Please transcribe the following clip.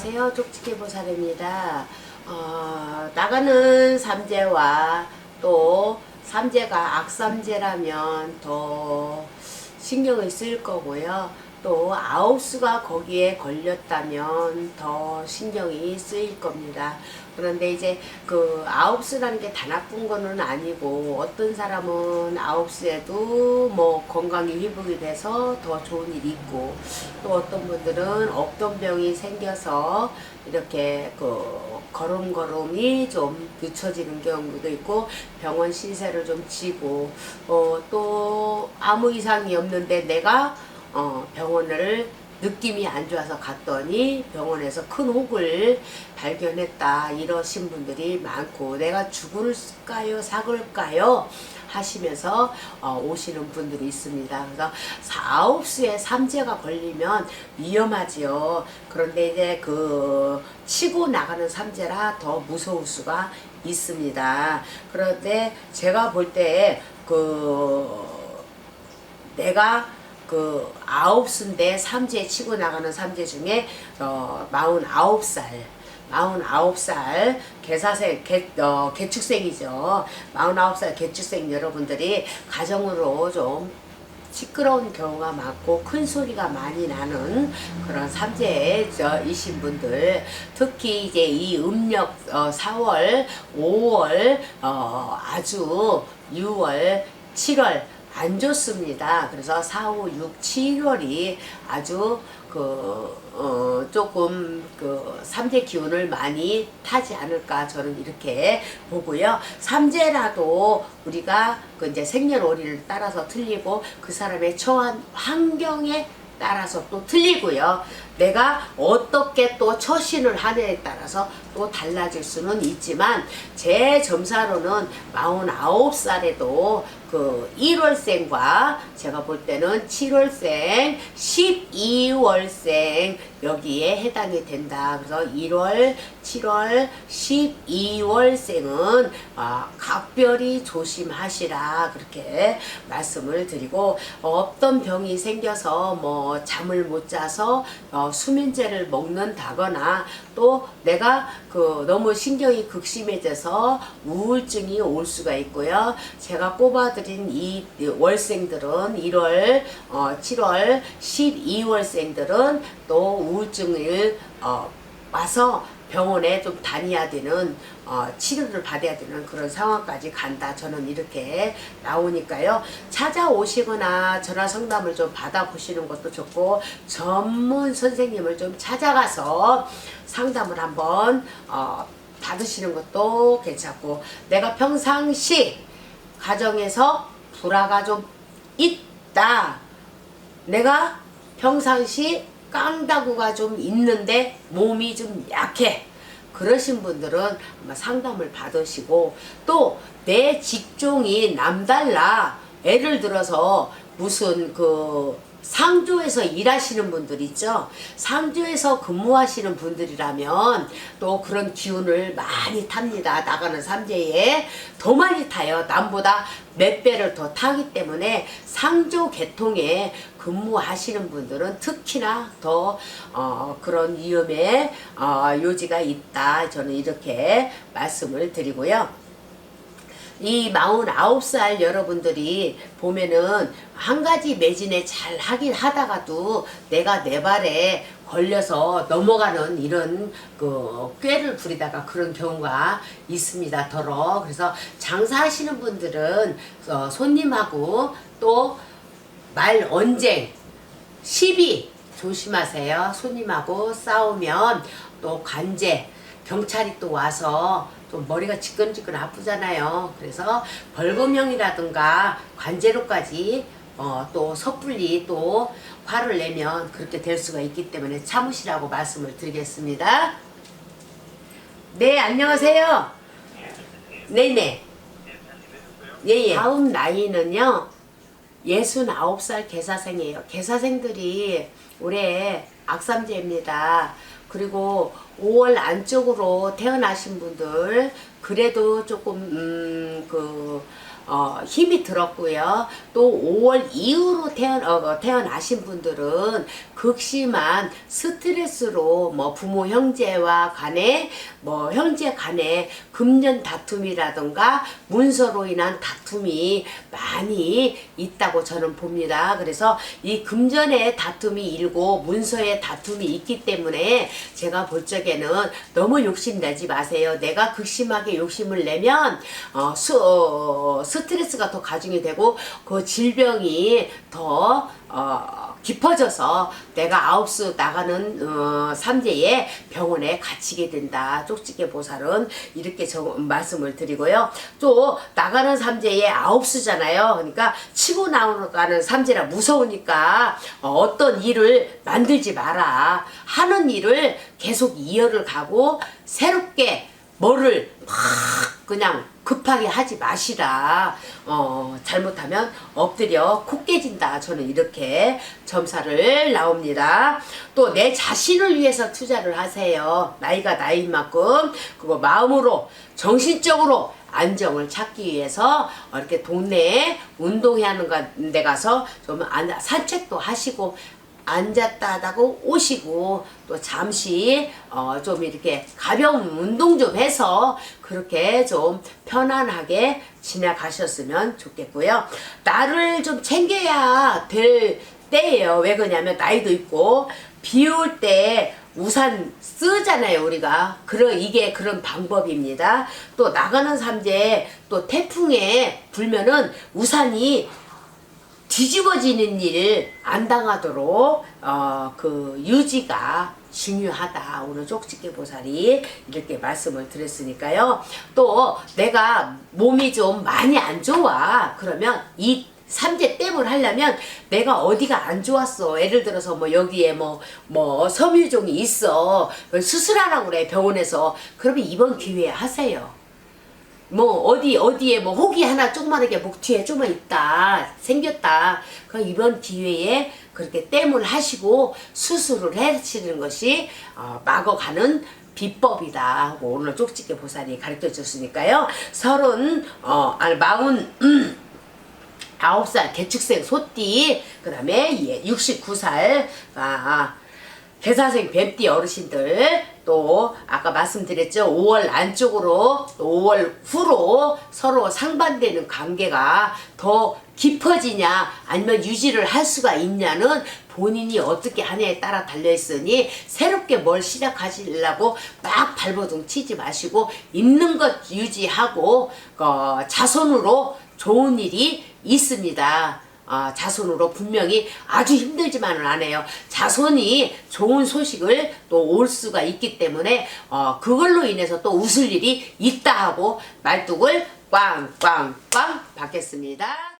안녕하세요. 쪽지기 보살입니다. 어, 나가는 삼재와 또 삼재가 악삼재라면 더 신경을 쓸 거고요. 또 아홉수가 거기에 걸렸다면 더 신경이 쓰일 겁니다. 그런데 이제 그 아홉수라는 게 다 나쁜 거는 아니고 어떤 사람은 아홉수에도 뭐 건강이 회복이 돼서 더 좋은 일이 있고 또 어떤 분들은 없던 병이 생겨서 이렇게 그 걸음걸음이 좀 늦춰지는 경우도 있고 병원 신세를 좀 지고 어 또 아무 이상이 없는데 내가 어 병원을 느낌이 안 좋아서 갔더니 병원에서 큰 혹을 발견했다 이러신 분들이 많고 내가 죽을까요 사글까요 하시면서 어, 오시는 분들이 있습니다. 그래서 아홉 수에 삼재가 걸리면 위험하지요. 그런데 이제 그 치고 나가는 삼재라 더 무서울 수가 있습니다. 그런데 제가 볼 때 그 내가 그 아홉 수인데 삼재 치고 나가는 삼재 중에 어 마흔 아홉 살 마흔 아홉 살 개사생 개 어, 개축생이죠. 마흔 아홉 살 개축생 여러분들이 가정으로 좀 시끄러운 경우가 많고 큰 소리가 많이 나는 그런 삼재이신 분들 특히 이제 이 음력 어, 4월, 5월 어, 아주 6월, 7월 안 좋습니다. 그래서 4, 5, 6, 7월이 아주 그, 어, 조금 그 삼재 기운을 많이 타지 않을까 저는 이렇게 보고요. 삼재라도 우리가 그 이제 생년월일을 따라서 틀리고 그 사람의 처한 환경에 따라서 또 틀리고요. 내가 어떻게 또 처신을 하느냐에 따라서 또 달라질 수는 있지만 제 점사로는 49살에도 그 1월생과 제가 볼 때는 7월생, 12월생 여기에 해당이 된다. 그래서 1월, 7월, 12월생은 아, 각별히 조심하시라 그렇게 말씀을 드리고 어떤 병이 생겨서 뭐 잠을 못 자서 어, 수면제를 먹는다거나 또 내가 그 너무 신경이 극심해져서 우울증이 올 수가 있고요. 제가 꼽아드린 이 월생들은 1월, 어, 7월, 12월생들은 또 우울증을 어, 와서 병원에 좀 다녀야 되는 어, 치료를 받아야 되는 그런 상황까지 간다. 저는 이렇게 나오니까요. 찾아오시거나 전화 상담을 좀 받아보시는 것도 좋고 전문 선생님을 좀 찾아가서 상담을 한번 어, 받으시는 것도 괜찮고 내가 평상시 가정에서 불화가 좀 있다. 내가 평상시 깡다구가 좀 있는데 몸이 좀 약해. 그러신 분들은 아마 상담을 받으시고 또 내 직종이 남달라. 예를 들어서 무슨 그 상조에서 일하시는 분들 있죠. 상조에서 근무하시는 분들이라면 또 그런 기운을 많이 탑니다. 나가는 삼재에 더 많이 타요. 남보다 몇 배를 더 타기 때문에 상조 계통에 근무하시는 분들은 특히나 더 어, 그런 위험의 어, 요지가 있다. 저는 이렇게 말씀을 드리고요. 이 49살 여러분들이 보면은 한 가지 매진에 잘 하긴 하다가도 내가 내 발에 걸려서 넘어가는 이런 그 꾀를 부리다가 그런 경우가 있습니다. 더러. 그래서 장사하시는 분들은 어, 손님하고 또 말 언쟁 시비 조심하세요. 손님하고 싸우면 또 관제 경찰이 또 와서 또 머리가 지끈지끈 아프잖아요. 그래서 벌금형이라든가 관제로까지 어, 또 섣불리 또 화를 내면 그렇게 될 수가 있기 때문에 참으시라고 말씀을 드리겠습니다. 네, 안녕하세요. 네네. 예예. 다음 나이는요. 69살 개사생이에요. 개사생들이 올해 악삼제입니다. 그리고 5월 안쪽으로 태어나신 분들 그래도 조금 음, 그 어, 힘이 들었고요. 또 5월 이후로 태어나, 어, 태어나신 분들은 극심한 스트레스로 뭐 부모 형제와 간에 뭐 형제 간에 금전 다툼이라던가 문서로 인한 다툼이 많이 있다고 저는 봅니다. 그래서 이 금전의 다툼이 일고 문서의 다툼이 있기 때문에 제가 볼 적에는 너무 욕심내지 마세요. 내가 극심하게 욕심을 내면 어, 수, 어, 스 트레스가 더 가중이 되고 그 질병이 더 어, 깊어져서 내가 아홉수 나가는 어, 삼재에 병원에 갇히게 된다. 쪽집게 보살은 이렇게 저, 말씀을 드리고요. 또 나가는 삼재에 아홉수잖아요. 그러니까 치고 나가는 삼재라 무서우니까 어, 떤 일을 만들지 마라. 하는 일을 계속 이어를 가고 새롭게 뭐를 막 그냥 급하게 하지 마시라. 어, 잘못하면 엎드려 코 깨진다. 저는 이렇게 점사를 나옵니다. 또 내 자신을 위해서 투자를 하세요. 나이가 나이인 만큼 그거 마음으로 정신적으로 안정을 찾기 위해서 어, 이렇게 동네에 운동하는 데 가서 좀 안- 산책도 하시고 앉았다 하다고 오시고 또 잠시 어 좀 이렇게 가벼운 운동 좀 해서 그렇게 좀 편안하게 지나가셨으면 좋겠고요. 나를 좀 챙겨야 될 때예요. 왜 그러냐면 나이도 있고 비 올 때 우산 쓰잖아요 우리가 그런 이게 그런 방법입니다 또 나가는 삼재 또 태풍에 불면은 우산이 뒤집어지는 일안 당하도록 어, 그 유지가 중요하다. 오늘 쪽집게 보살이 이렇게 말씀을 드렸으니까요. 또 내가 몸이 좀 많이 안 좋아. 그러면 이 삼재 땜을 하려면 내가 어디가 안 좋았어. 예를 들어서 뭐 여기에 뭐, 뭐 섬유종이 있어. 수술하라고 그래. 병원에서. 그러면 이번 기회에 하세요. 뭐 어디 어디에 뭐 혹이 하나 조그마하게 목 뒤에 조금 있다 생겼다. 그 이번 기회에 그렇게 땜을 하시고 수술을 하시는 것이 어, 막어가는 비법이다. 하고 오늘 쪽집게 보살이 가르쳐 줬으니까요. 서른 어 아니 마흔 음, 아홉 살 개축생 소띠 그 다음에 예, 69살 아 개사생 뱀띠 어르신들 또 아까 말씀드렸죠 5월 안쪽으로 또 5월 후로 서로 상반되는 관계가 더 깊어지냐 아니면 유지를 할 수가 있냐는 본인이 어떻게 하냐에 따라 달려 있으니 새롭게 뭘 시작하시려고 막 발버둥 치지 마시고 있는 것 유지하고 어, 자손으로 좋은 일이 있습니다. 아, 자손으로 분명히 아주 힘들지만은 않아요. 자손이 좋은 소식을 또 올 수가 있기 때문에 어, 그걸로 인해서 또 웃을 일이 있다 하고 말뚝을 꽝꽝꽝 받겠습니다.